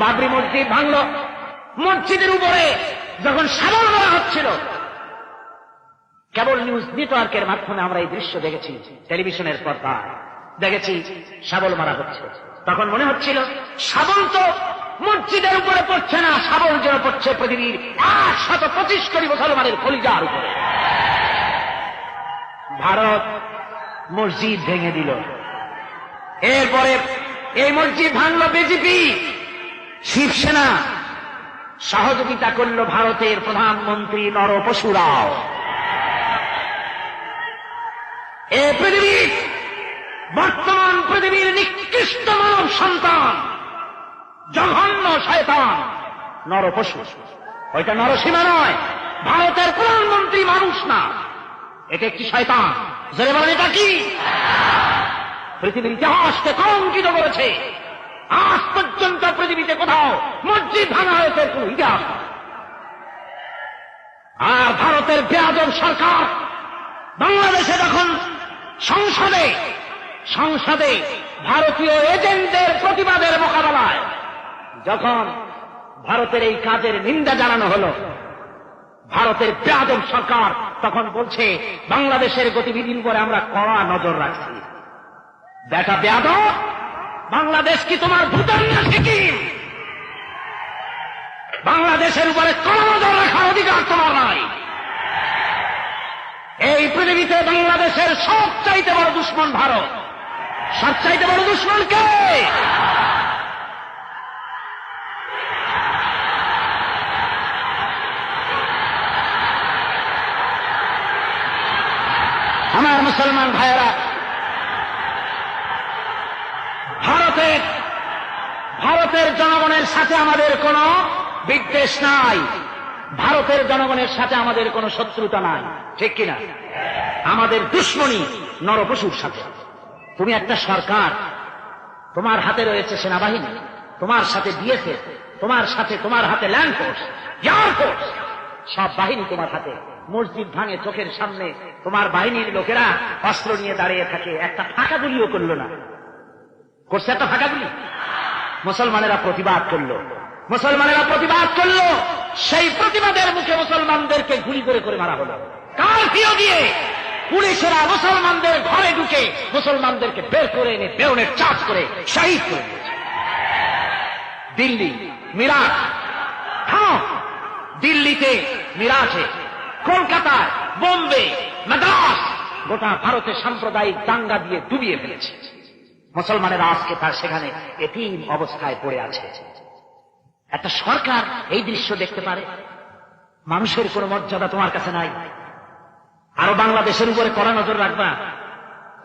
বাবরি মসজিদ ভাঙল। মসজিদের উপরে যখন সাবল মারা হচ্ছিল, কেবল নিউজ নেটওয়ার্কের মাধ্যমে আমরা এই দৃশ্য দেখেছি টেলিভিশনের পর্দায়। দেখেছি শাবল মারা হচ্ছে। তখন মনে হচ্ছিল শাবল তো মসজিদের উপরে পড়ছে না শাবল যেন পড়ছে পৃথিবীর এক শত পঁচিশ কোটি মুসলমানের কলিজার উপরে। ভারত মসজিদ ভেঙে দিল। এরপরে এই মসজিদ ভাঙল বিজেপি। শিবসেনা সহযোগিতা করল ভারতের প্রধানমন্ত্রী নরপশুরাও। এ পৃথিবীর বর্তমান পৃথিবীর নিকৃষ্ট মানব সন্তান, জঘন্য শয়তান, নরপশু। ওইটা নরসীমা নয়, ভারতের প্রধানমন্ত্রী মানুষ না। এটা একটি শয়তান? জোরে বলেন এটা কি? পৃথিবীর ইতিহাসকে কলঙ্কিত করেছে। আজ পর্যন্ত পৃথিবীতে কোথাও মসজিদ ভাঙা হয়েছে কোন ইতিহাস আর ভারতের বেয়াদব সরকার বাংলাদেশে যখন সংসদে সংসদে ভারতীয় এজেন্টদের প্রতিবাদের মোকাবেলায় যখন ভারতের এই কাজের নিন্দা জানানো হলো, ভারতের বেয়াদব সরকার তখন বলছে, বাংলাদেশের গতিবিধির উপরে আমরা কড়া নজর রাখছি। দেখা বেয়াদব বাংলাদেশ কি তোমার ভূতান না সিকিম বাংলাদেশের উপরে কড়া নজর রাখার অধিকার তোমার নাই। এই পৃথিবীতে বাংলাদেশের সব চাইতে বড় দুশ্মন ভারত। সব চাইতে বড় দুশ্মন কে? আমার মুসলমান ভাইয়েরা ভারতের ভারতের জনগণের সাথে আমাদের কোনো বিদ্বেষ নাই। ভারতের জনগণের সাথে আমাদের কোনো শত্রুতা নাই। ঠিক কিনা? আমাদের দুশ্মনী নরপশুর সাথে। তুমি একটা সরকার, তোমার হাতে রয়েছে সেনাবাহিনী, তোমার সাথে বিএসএফ তোমার সাথে তোমার হাতে ল্যান্ড ফোর্স, এয়ার ফোর্স। সব বাহিনী তোমার হাতে। মসজিদ ভাঙে চোখের সামনে তোমার বাহিনীর লোকেরা অস্ত্র নিয়ে দাঁড়িয়ে থাকে। একটা ফাঁকা গুলিও করল না। করছে একটা ফাঁকা গুলি মুসলমানেরা প্রতিবাদ করল। মুসলমানেরা প্রতিবাদ করল, সেই প্রতিবাদের মুখে মুসলমানদেরকে গুলি করে করে মারা হলো। কারফিও দিয়ে পুলিশেরা মুসলমানদের ঘরে ঢুকে মুসলমানদেরকে বের করে এনে বেউনের চার্জ করে শহীদ করে দিল্লি মিরাট হ্যাঁ দিল্লিতে মিরাটে কলকাতায়, বোম্বে, মাদ্রাস। গোটা ভারতের সাম্প্রদায়িক দাঙ্গা দিয়ে ডুবিয়ে ফেলেছে। মুসলমানেরা আজকে তার সেখানে এটিম অবস্থায় পড়ে আছে। একটা সরকার এই দৃশ্য দেখতে পারে। মানুষের কোনো মর্যাদা তোমার কাছে নাই। আরও বাংলাদেশের উপরে কড়া নজর রাখবা।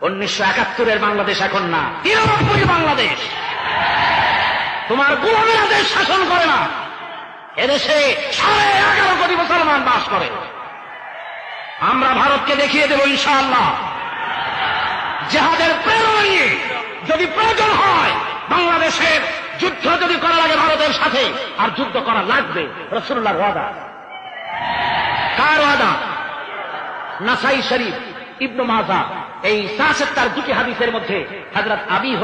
উনিশশো একাত্তরের বাংলাদেশ এখন না। তিরানব্বই বাংলাদেশ। তোমার গোলামেরা শাসন করে না। এদেশে সাড়ে এগারো কোটি মুসলমান বাস করে। আমরা ভারতকে দেখিয়ে দেব ইনশাআল্লাহ। যদি প্রয়োজন হয়, বাংলাদেশের যুদ্ধ যদি করা লাগে ভারতের সাথে, আর যুদ্ধ করা লাগবে রসুল্লাহর ওয়াদা। কার ওয়াদা? নাসাই শরীফ ইবনু মাজা, এই সাসেত্তার দুটি হাদিসের মধ্যে হযরত আবি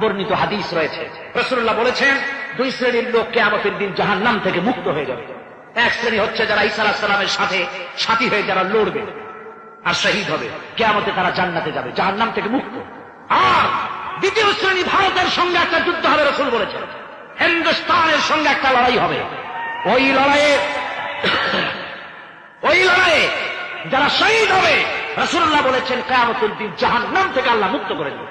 বর্ণিত হাদিস রয়েছে। রাসূলুল্লাহ বলেছেন, দুই শ্রেণির লোক কিয়ামতের দিন জাহান্নাম থেকে মুক্ত হয়ে যাবে। এক শ্রেণি হচ্ছে যারা ঈসা সালামের সাথে সাথী হয়ে যারা লড়বে। আর শহীদ হবে। কিয়ামতে তারা জান্নাতে যাবে, জাহান্নাম থেকে মুক্ত। আর দ্বিতীয় শ্রেণি ভারতের সঙ্গে একটা যুদ্ধ হবে, রসুল বলেছেন। হিন্দুস্তানের সঙ্গে একটা লড়াই হবে। ওই লড়াইয়ে ওই লড়াইয়ে যারা শহীদ হবে, রসুল্লাহ বলেছেন কেয়ামতুল দিন জাহান নাম থেকে আল্লাহ মুক্ত করে দেবে।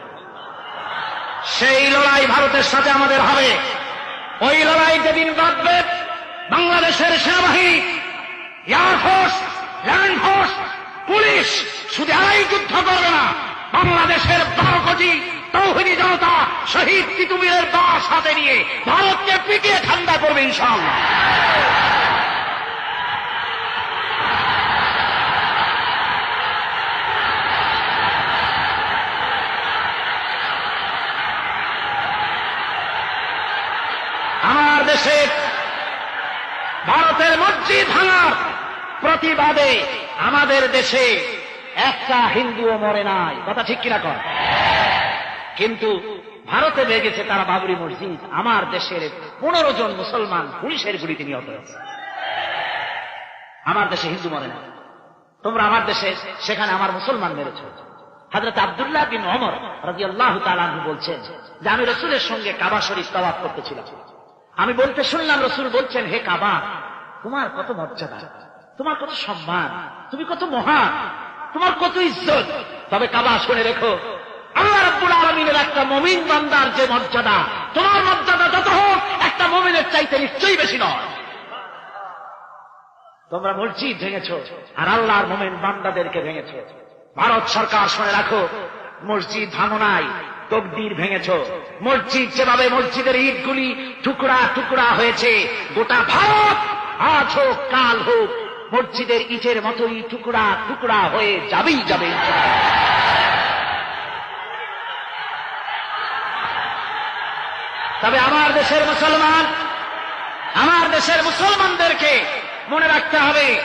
সেই লড়াই ভারতের সাথে আমাদের হবে। ওই লড়াই যেদিন বাঁধবে, বাংলাদেশের সেনাবাহিনী এয়ারফোর্স ল্যান্ড ফোর্স পুলিশ শুধু এরাই যুদ্ধ করবে না। বাংলাদেশের বারো কোটি তৌহিদি জনতা শহীদ তিতুমিরের বাস হাতে নিয়ে ভারতকে পিটিয়ে ঠান্ডা করবে ইনশাআল্লাহ। আমার দেশে ভারতের মসজিদ ভাঙার প্রতিবাদে আমাদের দেশে একটা হিন্দুও মরে নাই। কথা ঠিক কিনা কর কিন্তু ভারতে লেগেছে তারা বাবরি মসজিদ। আমার দেশের পনেরো জন মুসলমান পুলিশের গুলিতে নিহত হয়েছে। আমার দেশে হিন্দু মরে না তোমরা আমার দেশে, সেখানে আমার মুসলমান মেরেছ। হাজরত আবদুল্লাহ বিন অমর রাজি আল্লাহ তালু বলছেন যে, আমি রসুলের সঙ্গে কাবা শরীফ তওয়াফ করতেছিলাম। আমি বলতে শুনলাম রসুল বলছেন, হে কাবা, তোমার কত মর্যাদা? তোমার কত সম্মান, তুমি কত মহান, তোমার কত ইজ্জত। তবে কাবা, শুনে রেখো, আল্লাহ রাব্বুল আলমিনের একটা মমিন বান্দার যে মর্যাদা, তোমার মর্যাদা যত হোক, একটা মমিনের চাইতে নিশ্চয়ই বেশি নয়। তোমরা মসজিদ ভেঙেছ, আর আল্লাহর মোমেন বান্দাদেরকে ভেঙেছ। ভারত সরকার, শুনে রাখো, মসজিদ ভাঙো নাই, তকদির ভেঙেছ। মসজিদ যেভাবে মসজিদের ইটগুলি টুকরা টুকরা হয়েছে, গোটা ভারত আজ হোক, কাল হোক মসজিদের ইটের মতোই টুকরা টুকরা হয়ে যাবেই যাবে। তবে আমার দেশের মুসলমান, আমার দেশের মুসলমানদেরকে মনে রাখতে হবে,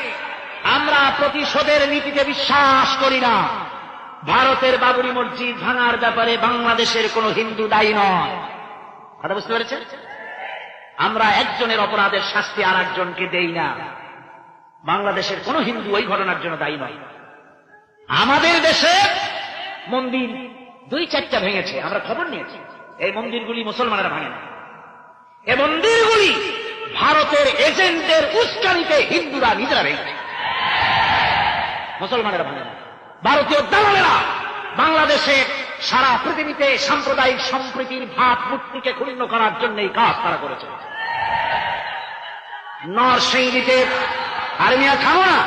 আমরা প্রতিশোধের নীতিতে বিশ্বাস করি না। ভারতের বাবরি মসজিদ ভাঙার ব্যাপারে বাংলাদেশের কোন হিন্দু দায়ী নয়। কথা বুঝতে পেরেছেন? আমরা একজনের অপরাধের শাস্তি আর একজনকে দেই না। বাংলাদেশের কোন হিন্দু ওই ঘটনার জন্য দায়ী নয়। আমাদের দেশে মন্দির দুই চারটা ভেঙেছে, আমরা খবর নিয়েছি। এই মন্দিরগুলি মুসলমানেরা ভাঙে না। এ মন্দিরগুলি ভারতের এজেন্টের উস্কানিতে হিন্দুরা নিজেরা ভেঙেছে মুসলমানেরা ভাঙে না। ভারতীয় দালালেরা বাংলাদেশে সারা পৃথিবীতে সাম্প্রদায়িক সম্প্রীতির ভাব মূর্তিকে ক্ষুণ্ণ করার জন্য এই কাজ তারা করেছে। নরসিংদীতে আর খাব না।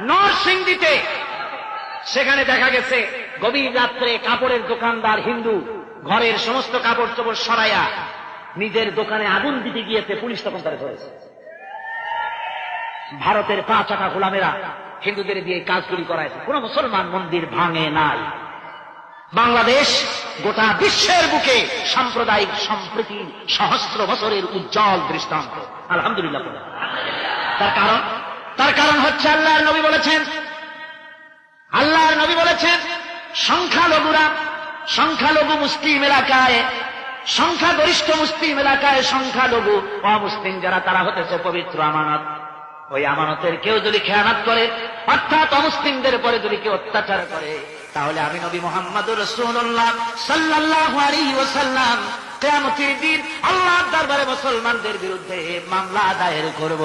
নরসিংদীতে সেখানে দেখা গেছে গভীর রাত্রে কাপড়ের দোকানদার হিন্দু ঘরের সমস্ত কাপড় চোপড় সরাইয়া নিজের দোকানে আগুন দিতে গিয়েছে, পুলিশ তখন তারা ধরেছে। ভারতের পা চাকা গোলামেরা হিন্দুদের দিয়ে কাজগুলি করাইছে। কোন মুসলমান মন্দির ভাঙে নাই। বাংলাদেশ গোটা বিশ্বের বুকে সাম্প্রদায়িক সম্প্রীতি সহস্র বছরের উজ্জ্বল দৃষ্টান্ত। আলহামদুলিল্লাহ। তার কারণ তার কারণ হচ্ছে আল্লাহর নবী বলেছেন, আল্লাহর নবী বলেছেন, সংখ্যালঘুরা সংখ্যালঘু মুসলিম এলাকায়, সংখ্যাগরিষ্ঠ মুসলিম এলাকায় সংখ্যালঘু অমুসলিম যারা, তারা হতেছে পবিত্র আমানত। ওই আমানতের কেউ যদি খেয়ানাত করে, অর্থাৎ অমুসলিমদের পরে যদি কেউ অত্যাচার করে, তাহলে আমি নবী মোহাম্মদ রসুল্লাহ সাল্লাহ ওসাল্লাম দিন আল্লাহ দরবারে মুসলমানদের বিরুদ্ধে মামলা দায়ের করব।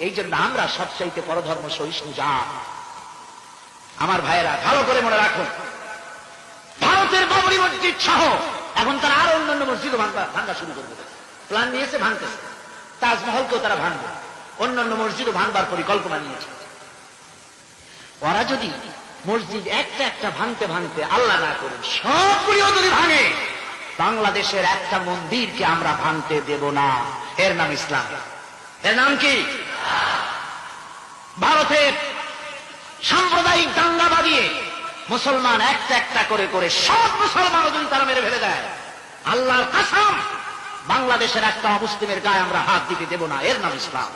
এই জন্য আমরা সবচাইতে পরধর্ম সহিষ্ণু যা। আমার ভাইয়েরা, ভালো করে মনে রাখুন। ভারতের বাবরি মসজিদ সহ এখন তারা আরও অন্যান্য মসজিদও ভাঙা ভাঙা শুরু করবে। প্ল্যান নিয়েছে, ভাঙতেছে। তাজমহলকেও তারা ভাঙবে। অন্যান্য মসজিদও ভাঙবার পরিকল্পনা নিয়েছে। ওরা যদি মসজিদ একটা একটা ভাঙতে ভাঙতে আল্লাহ না করুন সবগুলিও যদি ভাঙে। বাংলাদেশের একটা মন্দিরকে আমরা ভাঙতে দেব না। এর নাম ইসলাম। এর নাম কি? ভারতের সাম্প্রদায়িক দাঙ্গা বাঁধিয়ে মুসলমান একটা একটা করে করে সব মুসলমান যদি তারা মেরে ফেলে দেয়। আল্লাহর কাসাম, বাংলাদেশের একটা অমুসলিমের গায়ে আমরা হাত দিতে দেব না। এর নাম ইসলাম।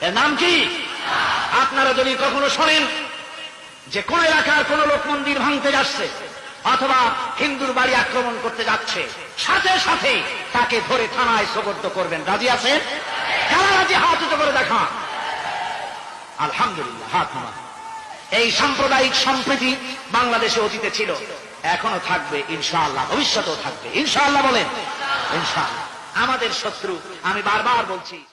এর নাম কি? আপনারা যদি কখনো শোনেন যে কোন এলাকার কোন লোক মন্দির ভাঙতে যাচ্ছে অথবা হিন্দুর বাড়ি আক্রমণ করতে যাচ্ছে, সাথে সাথে তাকে ধরে থানায় সোগর্দ করবেন। রাজি আছেন? কারা রাজি? হাত করে দেখা আলহামদুলিল্লাহ, হাত নামাজ এই সাম্প্রদায়িক সম্প্রীতি বাংলাদেশে অতীতে ছিল, এখনও থাকবে, ইনশাআল্লাহ, ভবিষ্যতেও থাকবে। ইনশাআল্লাহ বলেন, ইনশাআল্লাহ। আমাদের শত্রু, আমি বারবার বলছি